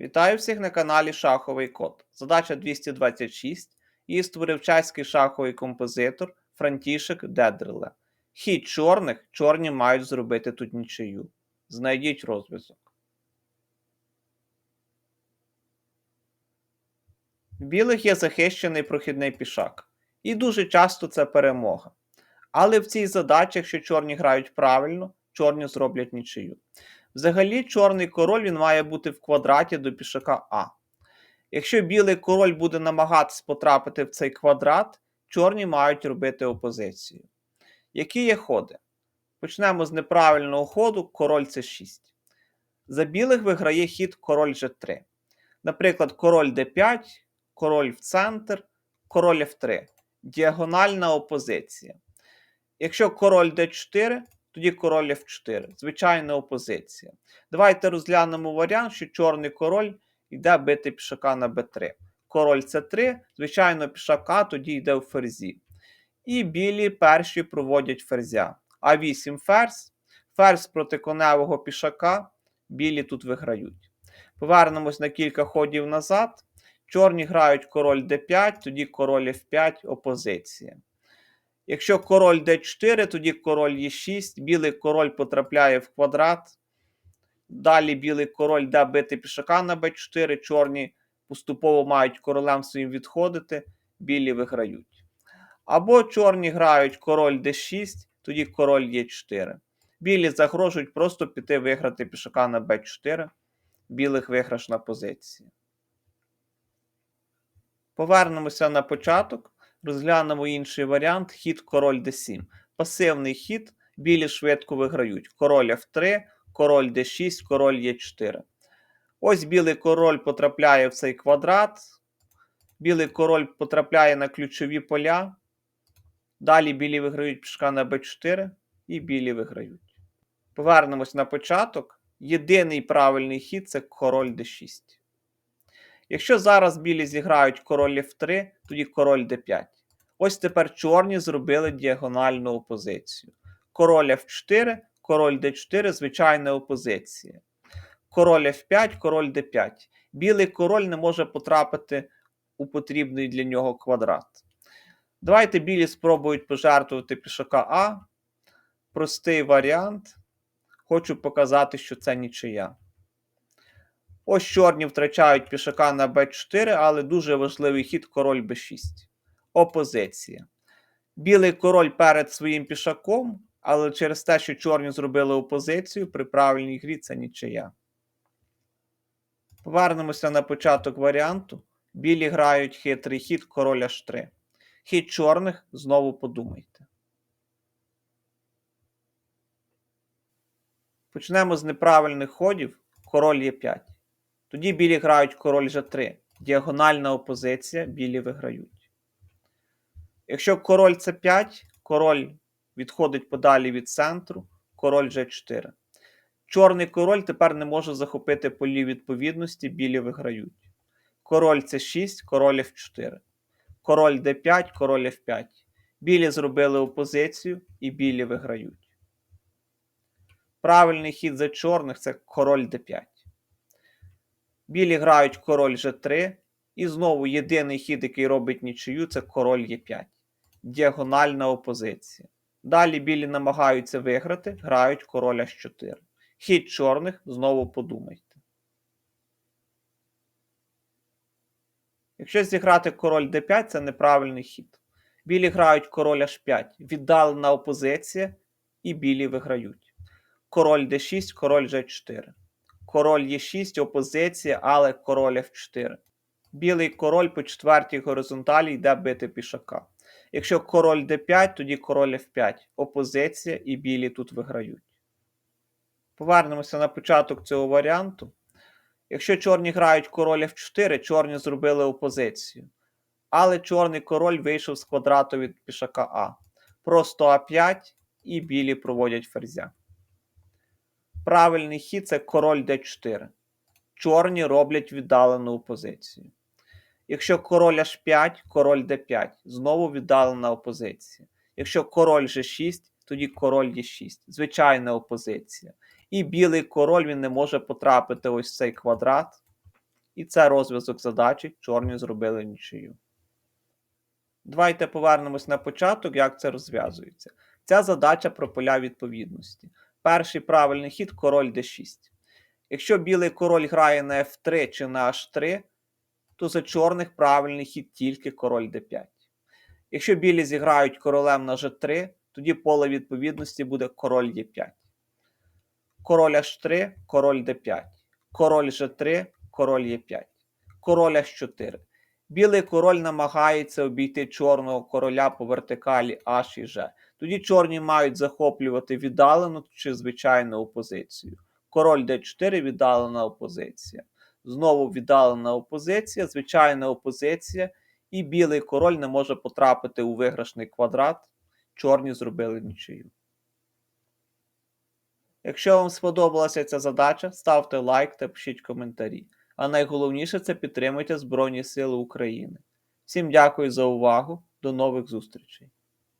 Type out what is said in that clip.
Вітаю всіх на каналі Шаховий Код. Задача 226. Її створив чеський шаховий композитор Франтішек Дедреле. Хід чорних чорні мають зробити тут нічию. Знайдіть розв'язок. В білих є захищений прохідний пішак. І дуже часто це перемога. Але в цій задачі, якщо чорні грають правильно, чорні зроблять нічию. Взагалі, чорний король він має бути в квадраті до пішака А. Якщо білий король буде намагатись потрапити в цей квадрат, чорні мають робити опозицію. Які є ходи? Почнемо з неправильного ходу король С6. За білих виграє хід король G3. Наприклад, король d5, король в центр, король F3. Діагональна опозиція. Якщо король d4, тоді король F4. Звичайна опозиція. Давайте розглянемо варіант, що чорний король йде бити пішака на b3. Король С3, звичайно, пішака тоді йде в ферзі. І білі перші проводять ферзя. А8 ферзь. Ферзь проти коневого пішака. Білі тут виграють. Повернемось на кілька ходів назад. Чорні грають король d5, тоді король f5, опозиція. Якщо король d4, тоді король e6, білий король потрапляє в квадрат. Далі білий король йде бити пішака на b4, чорні поступово мають королем своїм відходити, білі виграють. Або чорні грають король d6, тоді король e4. Білі загрожують просто піти виграти пішака на b4, білих виграшна позиція. Повернемося на початок. Розглянемо інший варіант: хід король d7. Пасивний хід, білі швидко виграють. Король f3, король d6, король e4. Ось білий король потрапляє в цей квадрат. Білий король потрапляє на ключові поля. Далі білі виграють пішка на b4 і білі виграють. Повернемось на початок. Єдиний правильний хід це король d6. Якщо зараз білі зіграють король f3, тоді король d5. Ось тепер чорні зробили діагональну опозицію. Король f4, король d4, звичайна опозиція. Король f5, король d5. Білий король не може потрапити у потрібний для нього квадрат. Давайте білі спробують пожертвувати пішака А. Простий варіант. Хочу показати, що це нічия. Ось чорні втрачають пішака на b4, але дуже важливий хід король b6. Опозиція. Білий король перед своїм пішаком, але через те, що чорні зробили опозицію, при правильній грі це нічия. Повернемося на початок варіанту. Білі грають хитрий хід король h3. Хід чорних знову подумайте. Почнемо з неправильних ходів. Король є 5. Тоді білі грають король G3. Діагональна опозиція, білі виграють. Якщо король С5, король відходить подалі від центру, король G4. Чорний король тепер не може захопити полі відповідності, білі виграють. Король С6, король F4. Король d5, король F5. Білі зробили опозицію і білі виграють. Правильний хід за чорних це король d5. Білі грають король G3. І знову єдиний хід, який робить нічию, це король Е5. Діагональна опозиція. Далі білі намагаються виграти, грають король H4. Хід чорних знову подумайте. Якщо зіграти король d5, це неправильний хід. Білі грають король h5, віддалена опозиція, і білі виграють. Король d6, король g4. Король Е6, опозиція, але король F4. Білий король по четвертій горизонталі йде бити пішака. Якщо король d5, тоді король f5. Опозиція і білі тут виграють. Повернемося на початок цього варіанту. Якщо чорні грають король f4, чорні зробили опозицію. Але чорний король вийшов з квадрату від пішака А. Просто А5 і білі проводять ферзя. Правильний хід це король d4. Чорні роблять віддалену опозицію. Якщо король h5, король d5. Знову віддалена опозиція. Якщо король g6, тоді король e6. Звичайна опозиція. І білий король він не може потрапити ось в цей квадрат. І це розв'язок задачі. Чорні зробили нічию. Давайте повернемось на початок, як це розв'язується. Ця задача про поля відповідності. Перший правильний хід король d6. Якщо білий король грає на f3 чи на h3, то за чорних правильний хід тільки король d5. Якщо білі зіграють королем на g3, тоді поле відповідності буде король e5. Король h3, король d5. Король g3, король e5. Король h4. Білий король намагається обійти чорного короля по вертикалі H і G. Тоді чорні мають захоплювати віддалену чи звичайну опозицію. Король d4 віддалена опозиція. Знову віддалена опозиція, звичайна опозиція, і білий король не може потрапити у виграшний квадрат. Чорні зробили нічию. Якщо вам сподобалася ця задача, ставте лайк та пишіть коментарі. А найголовніше це підтримуйте Збройні Сили України. Всім дякую за увагу. До нових зустрічей!